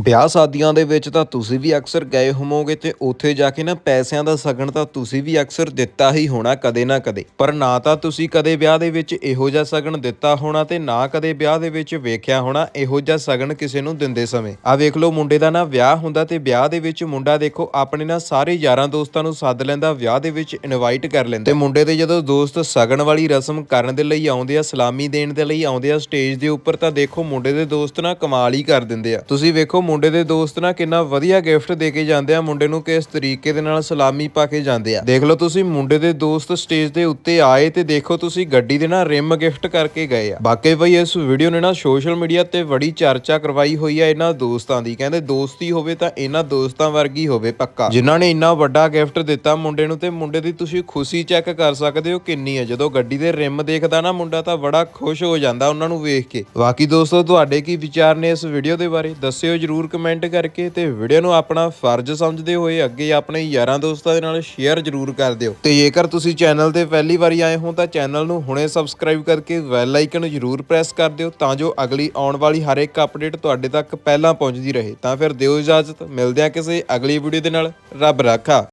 ਵਿਆਹ ਸ਼ਾਦੀਆਂ ਦੇ ਵਿੱਚ ਤਾਂ ਤੁਸੀਂ ਵੀ ਅਕਸਰ ਗਏ ਹੋਵੋਗੇ ਤੇ ਉੱਥੇ ਜਾ ਕੇ ਨਾ ਪੈਸਿਆਂ ਦਾ ਸ਼ਗਨ ਤਾਂ ਤੁਸੀਂ ਵੀ ਅਕਸਰ ਦਿੱਤਾ ਹੀ ਹੋਣਾ ਕਦੇ ਨਾ ਕਦੇ। ਪਰ ਨਾ ਤਾਂ ਤੁਸੀਂ ਕਦੇ ਵਿਆਹ ਦੇ ਵਿੱਚ ਇਹੋ ਜਿਹਾ ਸ਼ਗਨ ਦਿੱਤਾ ਹੋਣਾ ਤੇ ਨਾ ਕਦੇ ਵਿਆਹ ਦੇ ਵਿੱਚ ਵੇਖਿਆ ਹੋਣਾ ਇਹੋ ਜਿਹਾ ਸ਼ਗਨ ਕਿਸੇ ਨੂੰ ਦਿੰਦੇ ਸਮੇਂ। ਆ ਵੇਖ ਲਓ ਮੁੰਡੇ ਦਾ ਨਾ ਵਿਆਹ ਹੁੰਦਾ ਤੇ ਵਿਆਹ ਦੇ ਵਿੱਚ ਮੁੰਡਾ ਦੇਖੋ ਆਪਣੇ ਨਾ ਸਾਰੇ ਯਾਰਾਂ ਦੋਸਤਾਂ ਨੂੰ ਸੱਦ ਲੈਂਦਾ, ਵਿਆਹ ਦੇ ਵਿੱਚ ਇਨਵਾਈਟ ਕਰ ਲੈਂਦਾ। ਤੇ ਮੁੰਡੇ ਦੇ ਜਦੋਂ ਦੋਸਤ ਸ਼ਗਨ ਵਾਲੀ ਰਸਮ ਕਰਨ ਦੇ ਲਈ ਆਉਂਦੇ ਆ, ਸਲਾਮੀ ਦੇਣ ਦੇ ਲਈ ਆਉਂਦੇ ਆ ਸਟੇਜ ਦੇ ਉੱਪਰ ਤਾਂ ਦੇਖੋ ਮੁੰਡੇ ਦੇ ਦੋਸਤ ਨਾ ਕਮਾਲ ਹੀ ਕਰ ਦਿੰਦੇ ਆ। ਤੁਸੀਂ ਵੇਖੋ ਮੁੰਡੇ ਦੇ ਦੋਸਤ ਨਾ ਕਿੰਨਾ ਵਧੀਆ ਗਿਫਟ ਦੇ ਕੇ ਜਾਂਦੇ ਆ, ਮੁੰਡੇ ਨੂੰ ਕਿਸ ਤਰੀਕੇ ਦੇ ਨਾਲ ਸਲਾਮੀ ਪਾ ਕੇ ਜਾਂਦੇ ਆ। ਦੇਖ ਲਓ ਤੁਸੀਂ, ਮੁੰਡੇ ਦੇ ਦੋਸਤ ਸਟੇਜ ਦੇ ਉੱਤੇ ਆਏ ਤੇ ਦੇਖੋ ਤੁਸੀਂ ਗੱਡੀ ਦੇ ਨਾ ਰਿਮ ਗਿਫਟ ਕਰਕੇ ਗਏ ਆ। ਬਾਕੀ ਬਈ ਇਸ ਵੀਡੀਓ ਨੇ ਨਾ ਸੋਸ਼ਲ ਮੀਡੀਆ ਤੇ ਬੜੀ ਚਰਚਾ ਕਰਵਾਈ ਹੋਈ ਆ ਇਹਨਾਂ ਦੋਸਤਾਂ ਦੀ। ਕਹਿੰਦੇ ਦੋਸਤੀ ਹੋਵੇ ਤਾਂ ਇਹਨਾਂ ਦੋਸਤਾਂ ਵਰਗੀ ਹੋਵੇ ਪੱਕਾ। ਜਿਨ੍ਹਾਂ ਨੇ ਇੰਨਾ ਵੱਡਾ ਗਿਫਟ ਦਿੱਤਾ ਮੁੰਡੇ ਨੂੰ ਤੇ ਮੁੰਡੇ ਦੀ ਤੁਸੀਂ ਖੁਸ਼ੀ ਚੈੱਕ ਕਰ ਸਕਦੇ ਹੋ ਕਿੰਨੀ ਹੈ ਜਦੋਂ ਗੱਡੀ ਦੇ ਰਿਮ ਦੇਖਦਾ ਨਾ ਮੁੰਡਾ ਤਾਂ ਬੜਾ ਖੁਸ਼ ਹੋ ਜਾਂਦਾ ਉਹਨਾਂ ਨੂੰ ਵੇਖ ਕੇ। ਬਾਕੀ ਦੋਸਤੋ, ਤੁਹਾਡੇ ਕੀ ਵਿਚਾਰ ਨੇ ਇਸ ਵੀਡੀਓ ਦੇ ਬਾਰੇ? ਦੱਸਿਓ ਜਰੂਰ। ਜ਼ਰੂਰ ਕਮੈਂਟ ਕਰਕੇ ਤੇ ਵੀਡੀਓ ਨੂੰ ਆਪਣਾ ਫਰਜ਼ ਸਮਝਦੇ ਹੋਏ ਅੱਗੇ ਆਪਣੇ ਯਾਰਾਂ ਦੋਸਤਾਂ ਦੇ ਨਾਲ ਸ਼ੇਅਰ ਜਰੂਰ ਕਰ ਦਿਓ। ਤੇ ਜੇਕਰ ਤੁਸੀਂ ਚੈਨਲ ਤੇ ਪਹਿਲੀ ਵਾਰੀ ਆਏ ਹੋ ਤਾਂ ਚੈਨਲ ਨੂੰ ਹੁਣੇ ਸਬਸਕ੍ਰਾਈਬ ਕਰਕੇ ਬੈਲ ਆਈਕਨ ਜਰੂਰ ਪ੍ਰੈਸ ਕਰ ਦਿਓ ਤਾਂ ਜੋ ਅਗਲੀ ਆਉਣ ਵਾਲੀ ਹਰ ਇੱਕ ਅਪਡੇਟ ਤੁਹਾਡੇ ਤੱਕ ਪਹਿਲਾਂ ਪਹੁੰਚਦੀ ਰਹੇ। ਤਾਂ ਫਿਰ ਦਿਓ ਇਜਾਜ਼ਤ, ਮਿਲਦੇ ਹਾਂ ਕਿਸੇ ਅਗਲੀ ਵੀਡੀਓ ਦੇ ਨਾਲ। ਰੱਬ ਰਾਖਾ।